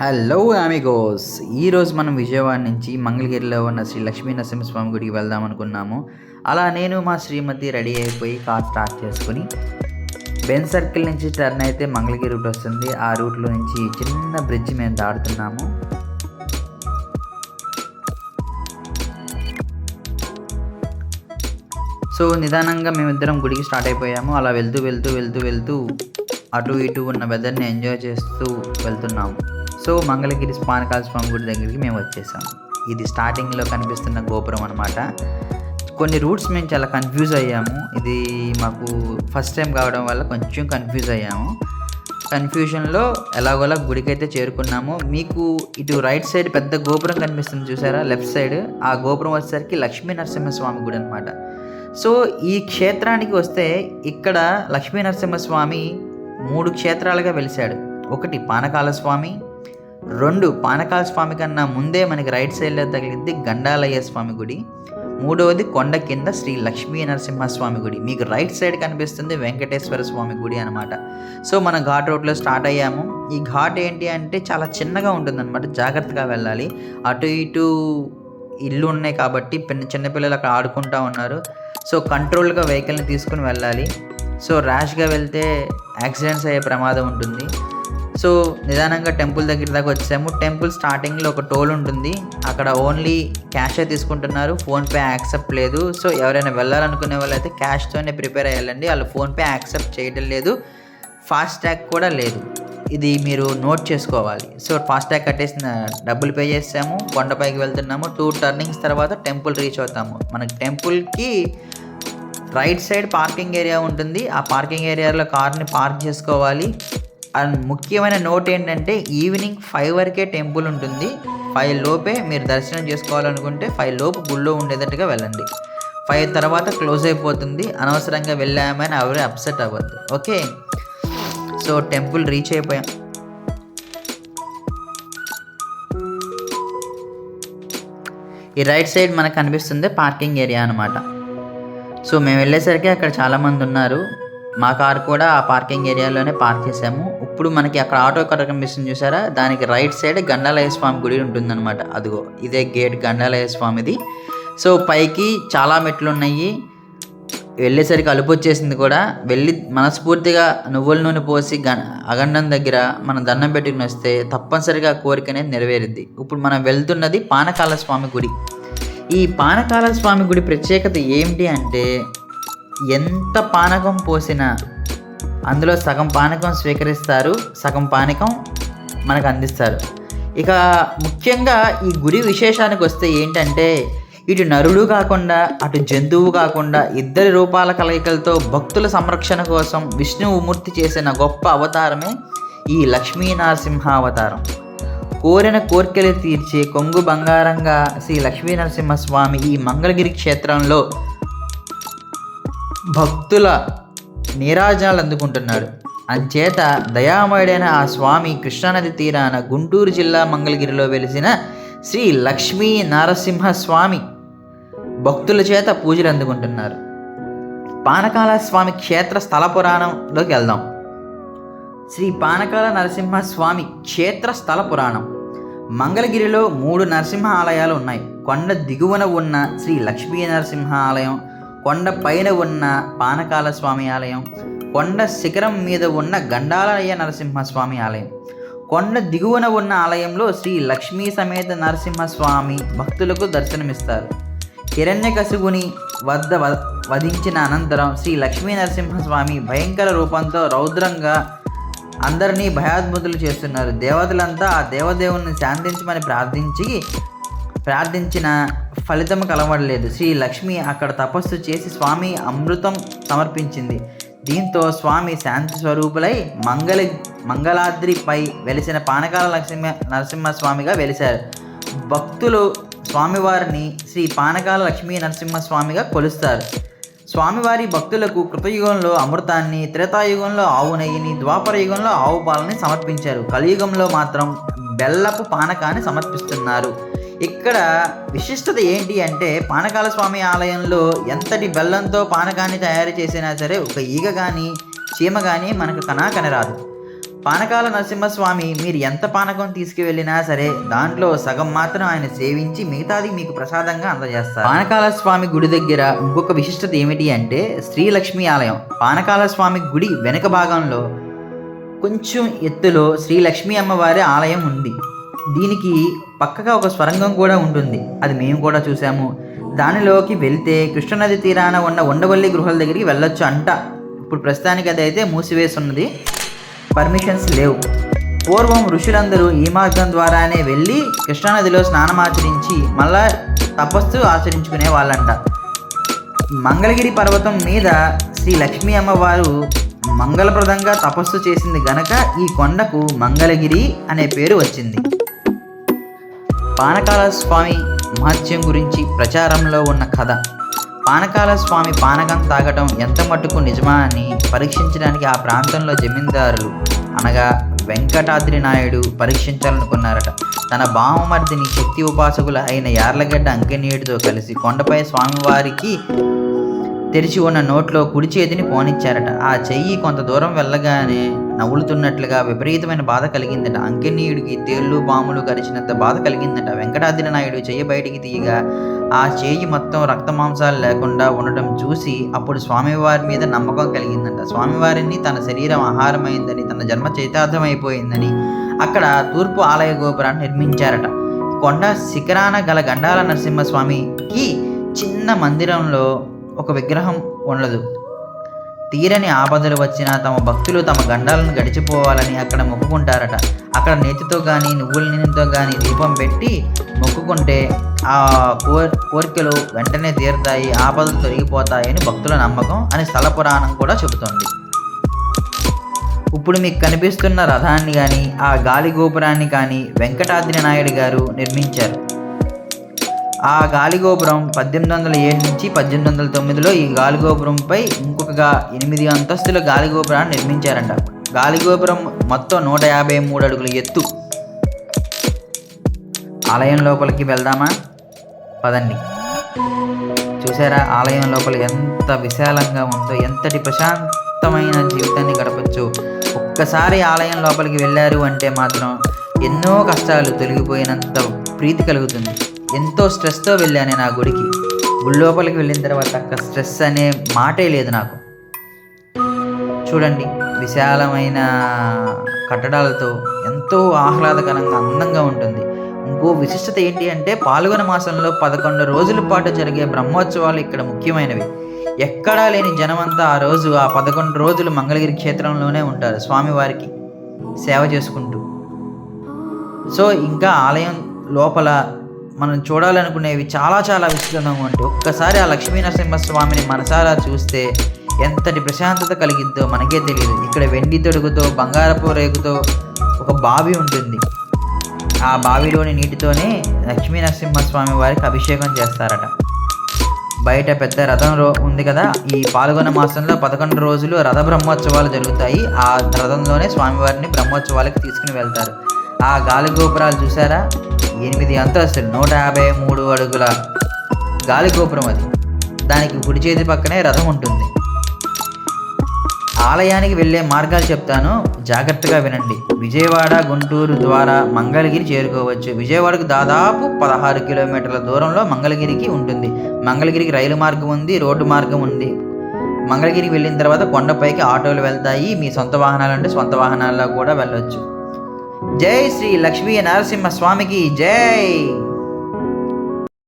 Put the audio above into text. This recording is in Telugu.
Hello Amigos. ఈరోజు మనం విజయవాడ నుంచి మంగళగిరిలో ఉన్న శ్రీ లక్ష్మీ నరసింహస్వామి గుడికి వెళ్దాం అనుకున్నాము. అలా నేను మా శ్రీమతి రెడీ అయిపోయి కార్ స్టార్ట్ చేసుకుని బెన్ సర్కిల్ నుంచి టర్న్ అయితే మంగళగిరి రూట్ వస్తుంది. ఆ రూట్లో నుంచి చిన్న బ్రిడ్జ్ మేము దాడుతున్నాము సో నిదానంగా మేమిద్దరం గుడికి స్టార్ట్ అయిపోయాము. అలా వెళ్తూ వెళ్తూ వెళ్తూ వెళ్తూ అటు ఇటు ఉన్న వెదర్ని ఎంజాయ్ చేస్తూ వెళ్తున్నాము. సో మంగళగిరి పానకాల స్వామి గుడి దగ్గరికి మేము వచ్చేసాం. ఇది స్టార్టింగ్లో కనిపిస్తున్న గోపురం అనమాట కొన్ని రూట్స్ మేము చాలా కన్ఫ్యూజ్ అయ్యాము. ఇది మాకు ఫస్ట్ టైం కావడం వల్ల కొంచెం కన్ఫ్యూజ్ అయ్యాము. కన్ఫ్యూజన్లో ఎలాగోలా గుడికైతే చేరుకున్నాము. మీకు ఇటు రైట్ సైడ్ పెద్ద గోపురం కనిపిస్తుంది చూసారా? లెఫ్ట్ సైడ్ ఆ గోపురం వచ్చేసరికి లక్ష్మీ నరసింహస్వామి గుడి అనమాట సో ఈ క్షేత్రానికి వస్తే ఇక్కడ లక్ష్మీ నరసింహస్వామి మూడు క్షేత్రాలుగా వెలిశాడు. ఒకటి పానకాల స్వామి రెండు పానకాల స్వామి కన్నా ముందే మనకి రైట్ సైడ్లో తగిలింది గండాలయ్య స్వామి గుడి. మూడవది కొండ కింద శ్రీ లక్ష్మీ నరసింహస్వామి గుడి. మీకు రైట్ సైడ్ కనిపిస్తుంది వెంకటేశ్వర స్వామి గుడి అనమాట సో మనం ఘాట్ రోడ్లో స్టార్ట్ అయ్యాము. ఈ ఘాట్ ఏంటి అంటే చాలా చిన్నగా ఉంటుందన్నమాట. జాగ్రత్తగా వెళ్ళాలి. అటు ఇటు ఇల్లు ఉన్నాయి కాబట్టి పిన్న చిన్నపిల్లలు అక్కడ ఆడుకుంటూ ఉన్నారు. సో కంట్రోల్గా వెహికల్ని తీసుకుని వెళ్ళాలి. సో ర్యాష్గా వెళ్తే యాక్సిడెంట్స్ అయ్యే ప్రమాదం ఉంటుంది. సో నిదానంగా టెంపుల్ దగ్గర దాకా వచ్చాము. టెంపుల్ స్టార్టింగ్లో ఒక టోల్ ఉంటుంది. అక్కడ ఓన్లీ క్యాషే తీసుకుంటున్నారు. ఫోన్పే యాక్సెప్ట్ లేదు. సో ఎవరైనా వెళ్ళాలనుకునే వాళ్ళైతే క్యాష్తోనే ప్రిపేర్ అయ్యాలండి. వాళ్ళు ఫోన్పే యాక్సెప్ట్ చేయడం లేదు. ఫాస్ట్టాగ్ కూడా లేదు. ఇది మీరు నోట్ చేసుకోవాలి. సో ఫాస్ట్టాగ్ కట్టేసిన డబ్బులు పే చేసాము. కొండపైకి వెళ్తున్నాము. టూ టర్నింగ్స్ తర్వాత టెంపుల్ రీచ్ అవుతాము. మనకి టెంపుల్కి రైట్ సైడ్ పార్కింగ్ ఏరియా ఉంటుంది. ఆ పార్కింగ్ ఏరియాలో కార్ని పార్క్ చేసుకోవాలి. అండ్ ముఖ్యమైన నోట్ ఏంటంటే ఈవినింగ్ ఫైవ్ వరకే టెంపుల్ ఉంటుంది. ఫైవ్ లోపే మీరు దర్శనం చేసుకోవాలనుకుంటే ఫైవ్ లోపు గుళ్ళో ఉండేటట్టుగా వెళ్ళండి. ఫైవ్ తర్వాత క్లోజ్ అయిపోతుంది. అనవసరంగా వెళ్ళామని ఎవరు అప్సెట్ అవ్వద్దు. ఓకే? సో టెంపుల్ రీచ్ అయిపోయాం. ఈ రైట్ సైడ్ మనకు కనిపిస్తుంది పార్కింగ్ ఏరియా అనమాట సో మేము వెళ్ళేసరికి అక్కడ చాలామంది ఉన్నారు. మా కార్ కూడా ఆ పార్కింగ్ ఏరియాలోనే పార్క్ చేసాము ఇప్పుడు మనకి అక్కడ ఆటో కట్ట కనిపిస్తుంది చూసారా? దానికి రైట్ సైడ్ గండాలయ స్వామి గుడి ఉంటుందన్నమాట. అదిగో ఇదే గేట్ గండాలయ స్వామిది. సో పైకి చాలా మెట్లు ఉన్నాయి వెళ్ళేసరికి అలుపు వచ్చేసింది కూడా. వెళ్ళి మనస్ఫూర్తిగా నువ్వుల నూనె పోసి గ అగండం దగ్గర మనం దండం పెట్టుకుని వస్తే తప్పనిసరిగా కోరిక అనేది నెరవేరుద్ది. ఇప్పుడు మనం వెళ్తున్నది పానకాల స్వామి గుడి. ఈ పానకాల స్వామి గుడి ప్రత్యేకత ఏమిటి అంటే ఎంత పానకం పోసినా అందులో సగం పానకం స్వీకరిస్తారు సగం పానకం మనకు అందిస్తారు. ఇక ముఖ్యంగా ఈ గుడి విశేషానికి వస్తే ఏంటంటే ఇటు నరుడు కాకుండా అటు జంతువు కాకుండా ఇద్దరి రూపాల కలయికలతో భక్తుల సంరక్షణ కోసం విష్ణువుమూర్తి చేసిన గొప్ప అవతారమే ఈ లక్ష్మీ నరసింహ అవతారం కోరిన కోర్కెలు తీర్చే కొంగు బంగారంగా శ్రీ లక్ష్మీనరసింహ స్వామి ఈ మంగళగిరి క్షేత్రంలో భక్తుల నీరాజనాలు అందుకుంటున్నాడు. అంచేత దయామయుడైన ఆ స్వామి కృష్ణానది తీరాన గుంటూరు జిల్లా మంగళగిరిలో వెలిసిన శ్రీ లక్ష్మీ నరసింహస్వామి భక్తుల చేత పూజలు అందుకుంటున్నారు. పానకాల స్వామి క్షేత్ర స్థల పురాణంలోకి వెళ్దాం. శ్రీ పానకాల నరసింహ స్వామి క్షేత్ర స్థల పురాణం. మంగళగిరిలో మూడు నరసింహ ఆలయాలు ఉన్నాయి. కొండ దిగువన ఉన్న శ్రీ లక్ష్మీ నరసింహ ఆలయం కొండ పైన ఉన్న పానకాల స్వామి ఆలయం కొండ శిఖరం మీద ఉన్న గండాలయ్య నరసింహస్వామి ఆలయం. కొండ దిగువన ఉన్న ఆలయంలో శ్రీ లక్ష్మీ సమేత నరసింహస్వామి భక్తులకు దర్శనమిస్తారు. హిరణ్యకశిపుని వద్ద వ- వధించిన అనంతరం శ్రీ లక్ష్మీ నరసింహస్వామి భయంకర రూపంతో రౌద్రంగా అందరినీ భయాద్భుతులు చేస్తున్నారు. దేవతలంతా ఆ దేవదేవుని శాంతించమని ప్రార్థించి ప్రార్థించిన ఫలితం కలవడలేదు శ్రీ లక్ష్మి అక్కడ తపస్సు చేసి స్వామి అమృతం సమర్పించింది. దీంతో స్వామి శాంతి స్వరూపులై మంగళ మంగళాద్రిపై వెలిసిన పానకాల లక్ష్మి నరసింహస్వామిగా వెలిశారు. భక్తులు స్వామివారిని శ్రీ పానకాల లక్ష్మీ నరసింహస్వామిగా కొలుస్తారు. స్వామివారి భక్తులకు కృతయుగంలో అమృతాన్ని త్రేతాయుగంలో ఆవు నెయ్యిని ద్వాపర యుగంలో ఆవు పాలని సమర్పించారు. కలియుగంలో మాత్రం బెల్లపు పానకాన్ని సమర్పిస్తున్నారు. ఇక్కడ విశిష్టత ఏంటి అంటే పానకాల స్వామి ఆలయంలో ఎంతటి బెల్లంతో పానకాన్ని తయారు చేసినా సరే ఒక ఈగ కానీ చీమ కానీ మనకు కనా కనరాదు పానకాల నరసింహస్వామి మీరు ఎంత పానకం తీసుకువెళ్ళినా సరే దాంట్లో సగం మాత్రం ఆయన సేవించి మిగతాది మీకు ప్రసాదంగా అందజేస్తారు. పానకాల స్వామి గుడి దగ్గర ఇంకొక విశిష్టత ఏమిటి అంటే శ్రీలక్ష్మి ఆలయం. పానకాల స్వామి గుడి వెనుక భాగంలో కొంచెం ఎత్తులో శ్రీ లక్ష్మీ అమ్మవారి ఆలయం ఉంది. దీనికి పక్కగా ఒక స్వరంగం కూడా ఉంటుంది. అది మేము కూడా చూసాము దానిలోకి వెళ్తే కృష్ణనది తీరాన ఉన్న ఉండవల్లి గృహాల దగ్గరికి వెళ్ళొచ్చు అంట. ఇప్పుడు ప్రస్తుతానికి అది అయితే మూసివేసి పర్మిషన్స్ లేవు. పూర్వం ఋషులందరూ ఈ మార్గం ద్వారానే వెళ్ళి కృష్ణానదిలో స్నానమాచరించి మళ్ళా తపస్సు ఆచరించుకునే వాళ్ళంట. మంగళగిరి పర్వతం మీద శ్రీ లక్ష్మీ అమ్మవారు మంగళప్రదంగా తపస్సు చేసింది గనక ఈ కొండకు మంగళగిరి అనే పేరు వచ్చింది. పానకాల స్వామి మహత్యం గురించి ప్రచారంలో ఉన్న కథ. పానకాల స్వామి పానకం తాగటం ఎంత మట్టుకు నిజమా అని పరీక్షించడానికి ఆ ప్రాంతంలో జమీందారులు అనగా వెంకటాద్రి నాయుడు పరీక్షించాలనుకున్నారట. తన బావమర్దిని శక్తి ఉపాసకులు అయిన యార్లగడ్డ అంకనీయుడితో కలిసి కొండపై స్వామివారికి తెరిచి ఉన్న నోట్లో కుడి చేతిని పోనిచ్చారట. ఆ చెయ్యి కొంత దూరం వెళ్ళగానే నవ్వులుతున్నట్లుగా విపరీతమైన బాధ కలిగిందట. అంకెనీయుడికి తేళ్ళు పాములు కరిచినంత బాధ కలిగిందట. వెంకటాద్రి నాయుడు చెయ్యి బయటికి తీయగా ఆ చేయి మొత్తం రక్తమాంసాలు లేకుండా ఉండటం చూసి అప్పుడు స్వామివారి మీద నమ్మకం కలిగిందంట. స్వామివారిని తన శరీరం ఆహారమైందని తన జన్మ చైతార్థమైపోయిందని అక్కడ తూర్పు ఆలయ గోపురాన్ని నిర్మించారట. కొండ శిఖరాన గల గండాల నరసింహస్వామికి చిన్న మందిరంలో ఒక విగ్రహం ఉండదు. తీరని ఆపదలు వచ్చినా తమ భక్తులు తమ గండాలను గడిచిపోవాలని అక్కడ మొక్కుకుంటారట. అక్కడ నేతితో కానీ నువ్వుల నూనెతో కానీ దీపం పెట్టి మొక్కుకుంటే ఆ కోర్ కోరికలు వెంటనే తీరుతాయి ఆపదలు తొలగిపోతాయని భక్తుల నమ్మకం అని స్థల పురాణం కూడా చెబుతోంది. ఇప్పుడు మీకు కనిపిస్తున్న రథాన్ని కానీ ఆ గాలి గోపురాన్ని కానీ వెంకటాద్రి నాయుడు గారు నిర్మించారు. ఆ గాలిగోపురం పద్దెనిమిది వందల ఏడు నుంచి పద్దెనిమిది వందల తొమ్మిదిలో ఈ గాలిగోపురంపై ఇంకొక ఎనిమిది అంతస్తుల గాలిగోపురాన్ని నిర్మించారంట. గాలిగోపురం మొత్తం నూట యాభై మూడు అడుగుల ఎత్తు. ఆలయం లోపలికి వెళ్దామా? పదండి. చూసారా ఆలయం లోపల ఎంత విశాలంగా ఉందో ఎంతటి ప్రశాంతమైన జీవితాన్ని గడపచ్చు. ఒక్కసారి ఆలయం లోపలికి వెళ్ళారు అంటే మాత్రం ఎన్నో కష్టాలు తొలగిపోయినంత ప్రీతి కలుగుతుంది. ఎంతో స్ట్రెస్తో వెళ్ళాను నా గుడికి. గుడి లోపలికి వెళ్ళిన తర్వాత అక్కడ స్ట్రెస్ అనే మాటే లేదు నాకు. చూడండి విశాలమైన కట్టడాలతో ఎంతో ఆహ్లాదకరంగా అందంగా ఉంటుంది. ఇంకో విశిష్టత ఏంటి అంటే పాల్గొన మాసంలో పదకొండు రోజుల పాటు జరిగే బ్రహ్మోత్సవాలు ఇక్కడ ముఖ్యమైనవి. ఎక్కడా లేని జనమంతా ఆ రోజు ఆ పదకొండు రోజులు మంగళగిరి క్షేత్రంలోనే ఉంటారు స్వామివారికి సేవ చేసుకుంటూ. సో ఇంకా ఆలయం లోపల మనం చూడాలనుకునేవి చాలా చాలా విస్తృతంగా ఒక్కసారి ఆ లక్ష్మీ నరసింహస్వామిని మనసారా చూస్తే ఎంతటి ప్రశాంతత కలిగిద్దో మనకే తెలియదు. ఇక్కడ వెండి తొడుగుతో బంగారపు రేగుతో ఒక బావి ఉంటుంది. ఆ బావిలోని నీటితోనే లక్ష్మీ నరసింహస్వామి వారికి అభిషేకం చేస్తారట. బయట పెద్ద రథం రో ఉంది కదా ఈ పాల్గొన మాసంలో పదకొండు రోజులు రథ బ్రహ్మోత్సవాలు జరుగుతాయి. ఆ రథంలోనే స్వామివారిని బ్రహ్మోత్సవాలకు తీసుకుని వెళ్తారు. ఆ గాలి గోపురాలు చూసారా ఎనిమిది అంతస్తులు నూట యాభై మూడు అడుగుల గాలి గోపురం అది. దానికి కుడి చేతి పక్కనే రథం ఉంటుంది. ఆలయానికి వెళ్ళే మార్గాలు చెప్తాను. జాగ్రత్తగా వినండి. విజయవాడ గుంటూరు ద్వారా మంగళగిరి చేరుకోవచ్చు. విజయవాడకు దాదాపు పదహారు కిలోమీటర్ల దూరంలో మంగళగిరికి ఉంటుంది. మంగళగిరికి రైలు మార్గం ఉంది రోడ్డు మార్గం ఉంది. మంగళగిరికి వెళ్ళిన తర్వాత కొండపైకి ఆటోలు వెళ్తాయి. మీ సొంత వాహనాలు అంటే సొంత వాహనాల్లో కూడా వెళ్ళొచ్చు. జై శ్రీ లక్ష్మీ నరసింహ స్వామికి జై